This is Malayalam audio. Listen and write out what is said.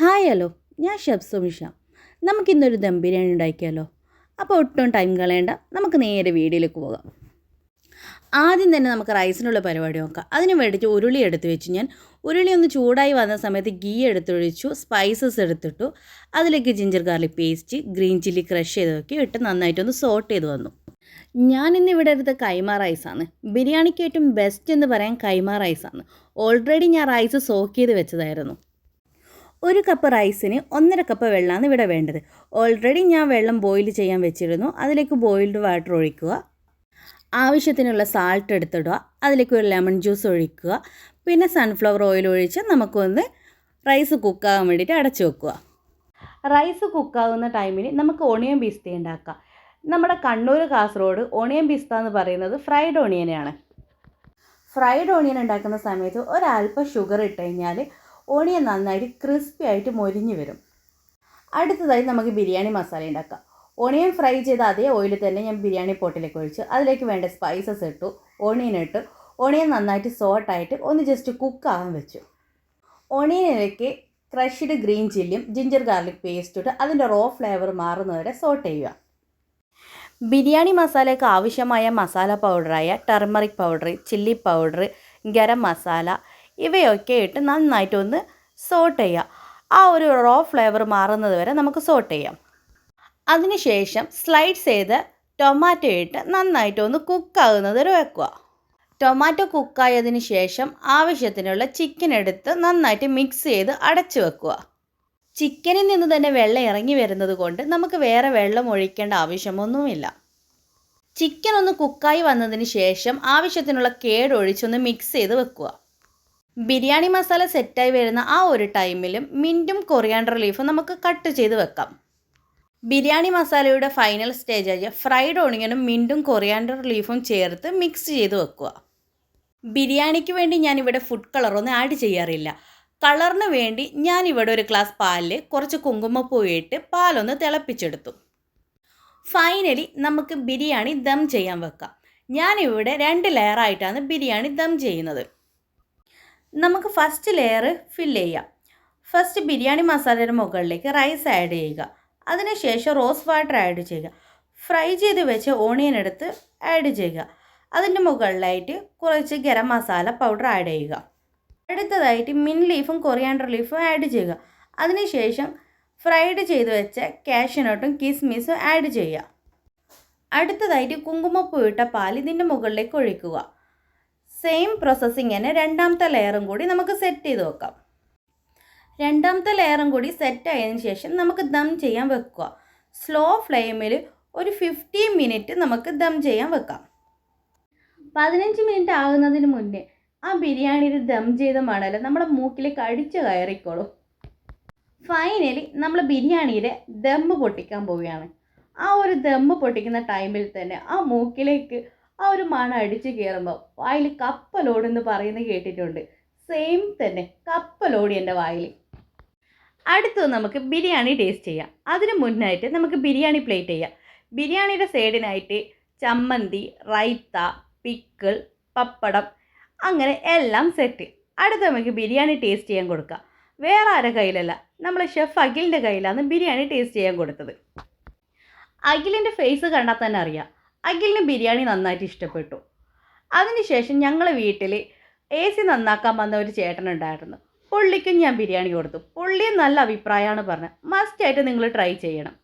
Hi hello. ഞാൻ ഷെഫ് സുമിഷ നമുക്കിന്നൊരു ദം ബിരിയാണി ഉണ്ടാക്കിയാലോ? അപ്പോൾ ഒട്ടും ടൈം കളയണ്ട. നമുക്ക് നേരെ വീഡിയോയിലേക്ക് പോകാം. ആദ്യം തന്നെ നമുക്ക് റൈസിനുള്ള പരിപാടി നോക്കാം. അതിന് വേണ്ടിയിട്ട് ഉരുളി എടുത്ത് വെച്ച്. ഞാൻ ഉരുളി ഒന്ന് ചൂടായി വന്ന സമയത്ത് ഗീ എടുത്തൊഴിച്ചു സ്പൈസസ് എടുത്തിട്ടു. അതിലേക്ക് ginger garlic paste green chilli crush ചെയ്തൊക്കെ ഇട്ട് നന്നായിട്ടൊന്ന് സോട്ട് ചെയ്ത് വന്നു. ഞാൻ ഇന്ന് ഇവിടെ എടുത്ത കൈമ റൈസാണ് ബിരിയാണിക്ക് ഏറ്റവും ബെസ്റ്റ് എന്ന് പറയാൻ കൈമ റൈസാണ് ഓൾറെഡി ഞാൻ റൈസ് സോക്ക് ചെയ്ത് വെച്ചതായിരുന്നു. ഒരു കപ്പ് റൈസിന് ഒന്നര കപ്പ് വെള്ളമാണ് ഇവിടെ വേണ്ടത്. ഓൾറെഡി ഞാൻ വെള്ളം ബോയിൽ ചെയ്യാൻ വെച്ചിരുന്നു. അതിലേക്ക് ബോയിൽഡ് വാട്ടർ ഒഴിക്കുക. ആവശ്യത്തിനുള്ള സാൾട്ട് എടുത്തിടുക. അതിലേക്ക് ഒരു ലെമൺ ജ്യൂസ് ഒഴിക്കുക. പിന്നെ സൺഫ്ലവർ ഓയിൽ ഒഴിച്ച് നമുക്കൊന്ന് റൈസ് കുക്കാകാൻ വേണ്ടിയിട്ട് അടച്ചു വെക്കുക. റൈസ് കുക്കാകുന്ന ടൈമിൽ നമുക്ക് ഓണിയൻ പിസ്ത ഉണ്ടാക്കാം. നമ്മുടെ കണ്ണൂർ കാസർഗോഡ് ഓണിയൻ ബിസ്ത എന്ന് പറയുന്നത് ഫ്രൈഡ് ഓണിയനാണ് ഫ്രൈഡ് ഓണിയൻ ഉണ്ടാക്കുന്ന സമയത്ത് ഒരല്പം ഷുഗർ ഇട്ട് കഴിഞ്ഞാൽ ഓണിയൻ നന്നായിട്ട് ക്രിസ്പി ആയിട്ട് മൊരിഞ്ഞ് വരും. അടുത്തതായി നമുക്ക് ബിരിയാണി മസാല ഉണ്ടാക്കാം. ഓണിയൻ ഫ്രൈ ചെയ്ത അതേ ഓയിലിൽ തന്നെ ഞാൻ ബിരിയാണി പോട്ടിലേക്ക് ഒഴിച്ച്. അതിലേക്ക് വേണ്ട സ്പൈസസ് ഇട്ടു ഓണിയൻ ഇട്ട്. ഓണിയൻ നന്നായിട്ട് സോട്ടായിട്ട് ഒന്ന് ജസ്റ്റ് കുക്ക് കുക്കാകാൻ വെച്ചു. ഓണിയനിലേക്ക് ക്രഷ്ഡ് ഗ്രീൻ ചില്ലിയും ജിഞ്ചർ ഗാർലിക് പേസ്റ്റ് ഇട്ട് അതിന്റെ റോ ഫ്ലേവർ മാറുന്നവരെ സോട്ട് ചെയ്യുക. ബിരിയാണി മസാലയ്ക്ക് ആവശ്യമായ masala പൗഡറായ turmeric powder chilli powder garam masala ഇവയൊക്കെ ഇട്ട് നന്നായിട്ടൊന്ന് സോട്ട് ചെയ്യുക ആ ഒരു റോ ഫ്ലേവർ മാറുന്നത് വരെ നമുക്ക് സോട്ട് ചെയ്യാം. അതിനുശേഷം സ്ലൈഡ്സ് ചെയ്ത് ടൊമാറ്റോ ഇട്ട് നന്നായിട്ടൊന്ന് കുക്കാകുന്നത് വരെ വെക്കുക. ടൊമാറ്റോ കുക്കായതിന് ശേഷം ആവശ്യത്തിനുള്ള ചിക്കൻ എടുത്ത് നന്നായിട്ട് മിക്സ് ചെയ്ത് അടച്ചു വെക്കുക. ചിക്കനിൽ നിന്ന് തന്നെ വെള്ളം ഇറങ്ങി വരുന്നത് കൊണ്ട് നമുക്ക് വേറെ വെള്ളം ഒഴിക്കേണ്ട ആവശ്യമൊന്നുമില്ല. ചിക്കൻ ഒന്ന് കുക്കായി വന്നതിന് ശേഷം ആവശ്യത്തിനുള്ള കേട് ഒഴിച്ചൊന്ന് മിക്സ് ചെയ്ത് വെക്കുക. ബിരിയാണി മസാല സെറ്റായി വരുന്ന ആ ഒരു ടൈമിലും മിന്റും കൊറിയാണ്ടർ ലീഫും നമുക്ക് കട്ട് ചെയ്ത് വെക്കാം. ബിരിയാണി മസാലയുടെ ഫൈനൽ സ്റ്റേജായ ഫ്രൈഡ് ഓണിയനും മിന്റും കൊറിയാണ്ടർ ലീഫും ചേർത്ത് മിക്സ് ചെയ്ത് വെക്കുക. ബിരിയാണിക്ക് വേണ്ടി ഞാനിവിടെ ഫുഡ് കളറൊന്നും ആഡ് ചെയ്യാറില്ല. കളറിന് വേണ്ടി ഞാനിവിടെ ഒരു ഗ്ലാസ് പാലിൽ കുറച്ച് കുങ്കുമപ്പൂ ഇട്ട് പാലൊന്ന് തിളപ്പിച്ചെടുത്തു. ഫൈനലി നമുക്ക് ബിരിയാണി ദം ചെയ്യാൻ വെക്കാം. ഞാനിവിടെ രണ്ട് ലെയറായിട്ടാണ് ബിരിയാണി ദം ചെയ്യുന്നത്. നമുക്ക് ഫസ്റ്റ് ലെയർ ഫിൽ ചെയ്യാം. ഫസ്റ്റ് ബിരിയാണി മസാലയുടെ മുകളിലേക്ക് റൈസ് ആഡ് ചെയ്യുക. അതിനുശേഷം റോസ് വാട്ടർ ആഡ് ചെയ്യുക. ഫ്രൈ ചെയ്ത് വെച്ച് ഓണിയൻ എടുത്ത് ആഡ് ചെയ്യുക. അതിന്റെ മുകളിലായിട്ട് കുറച്ച് ഗരം മസാല പൗഡർ ആഡ് ചെയ്യുക. അടുത്തതായിട്ട് മിൻ ലീഫും കൊറിയാണ്ടർ ലീഫും ആഡ് ചെയ്യുക. അതിനുശേഷം ഫ്രൈഡ് ചെയ്ത് വെച്ച കാഷ്യനോട്ടും കിസ്മിസും ആഡ് ചെയ്യുക. അടുത്തതായിട്ട് കുങ്കുമപ്പൂ ഇട്ട പാൽ ഇതിന്റെ മുകളിലേക്ക് ഒഴിക്കുക. സെയിം പ്രോസസ്സിങ് തന്നെ രണ്ടാമത്തെ ലെയറും കൂടി നമുക്ക് സെറ്റ് ചെയ്ത് വെക്കാം. രണ്ടാമത്തെ ലെയറും കൂടി സെറ്റ് ആയതിനു ശേഷം നമുക്ക് ദം ചെയ്യാൻ വെക്കുക. സ്ലോ ഫ്ലെയിമിൽ ഒരു ഫിഫ്റ്റി മിനിറ്റ് നമുക്ക് ദം ചെയ്യാൻ വെക്കാം. പതിനഞ്ച് മിനിറ്റ് ആകുന്നതിന് മുന്നേ ആ ബിരിയാണിയിൽ ദം ചെയ്ത മണൽ നമ്മുടെ മൂക്കിലേക്ക് അടിച്ചു കയറിക്കോളും. ഫൈനലി നമ്മൾ ബിരിയാണിയുടെ ദമ്മ് പൊട്ടിക്കാൻ പോവുകയാണ്. ആ ഒരു ദമ്മ് പൊട്ടിക്കുന്ന ടൈമിൽ തന്നെ ആ മൂക്കിലേക്ക് ആ ഒരു മണം അടിച്ച് കയറുമ്പോൾ വായിൽ കപ്പലോടെന്ന് പറയുന്നത് കേട്ടിട്ടുണ്ട്. സെയിം തന്നെ കപ്പലോടി എന്റെ വായിൽ. അടുത്തത് നമുക്ക് ബിരിയാണി ടേസ്റ്റ് ചെയ്യാം. അതിന് മുന്നായിട്ട് നമുക്ക് ബിരിയാണി പ്ലേറ്റ് ചെയ്യാം. ബിരിയാണിയുടെ സൈഡിനായിട്ട് ചമ്മന്തി റൈത്ത പിക്കിൾ പപ്പടം അങ്ങനെ എല്ലാം സെറ്റ് അടുത്ത് നമുക്ക് ബിരിയാണി ടേസ്റ്റ് ചെയ്യാൻ കൊടുക്കാം. വേറെ ആരുടെ കയ്യിലല്ല നമ്മൾ ഷെഫ് അഖിലിന്റെ കയ്യിലാണ് ബിരിയാണി ടേസ്റ്റ് ചെയ്യാൻ കൊടുത്തത്. അഖിലിന്റെ ഫേസ് കണ്ടാൽ തന്നെ അറിയാം. അഖിലിന് ബിരിയാണി നന്നായിട്ട് ഇഷ്ടപ്പെട്ടു. അതിനുശേഷം ഞങ്ങളെ വീട്ടിൽ എ സി നന്നാക്കാൻ വന്ന ഒരു ചേട്ടനുണ്ടായിരുന്നു പുള്ളിക്കും ഞാൻ ബിരിയാണി കൊടുത്തു. പുള്ളിയും നല്ല അഭിപ്രായമാണ് പറഞ്ഞത്. മസ്റ്റായിട്ട് നിങ്ങൾ ട്രൈ ചെയ്യണം.